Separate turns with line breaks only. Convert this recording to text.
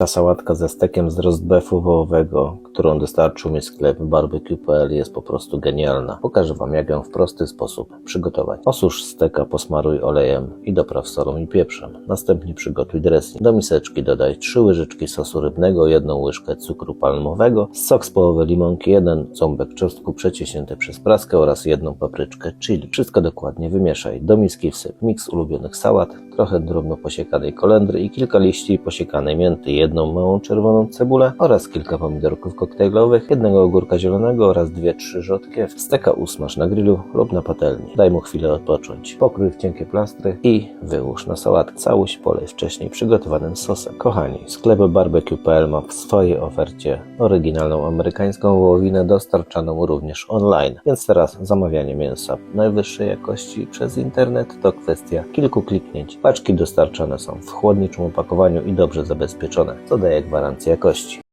Ta sałatka ze stekiem z rozbefu wołowego, którą dostarczył mi sklep barbecue.pl jest po prostu genialna. Pokażę Wam jak ją w prosty sposób przygotować. Osusz steka, posmaruj olejem i dopraw solą i pieprzem. Następnie przygotuj dressing. Do miseczki dodaj 3 łyżeczki sosu rybnego, 1 łyżkę cukru palmowego, sok z połowy limonki, 1 ząbek czosnku przeciśnięty przez praskę oraz jedną papryczkę chili. Wszystko dokładnie wymieszaj. Do miski wsyp miks ulubionych sałat, trochę drobno posiekanej kolendry i kilka liści posiekanej mięty, jedną małą czerwoną cebulę oraz kilka pomidorków koktajlowych, jednego ogórka zielonego oraz dwie, trzy rzodkiew. Steka usmaż na grillu lub na patelni. Daj mu chwilę odpocząć. Pokrój w cienkie plastry i wyłóż na sałatkę. Całość polej wcześniej przygotowanym sosem. Kochani, sklep barbecue.pl ma w swojej ofercie oryginalną amerykańską wołowinę dostarczaną również online. Więc teraz zamawianie mięsa najwyższej jakości przez internet to kwestia kilku kliknięć. Paczki dostarczane są w chłodniczym opakowaniu i dobrze zabezpieczone, co daje gwarancję jakości.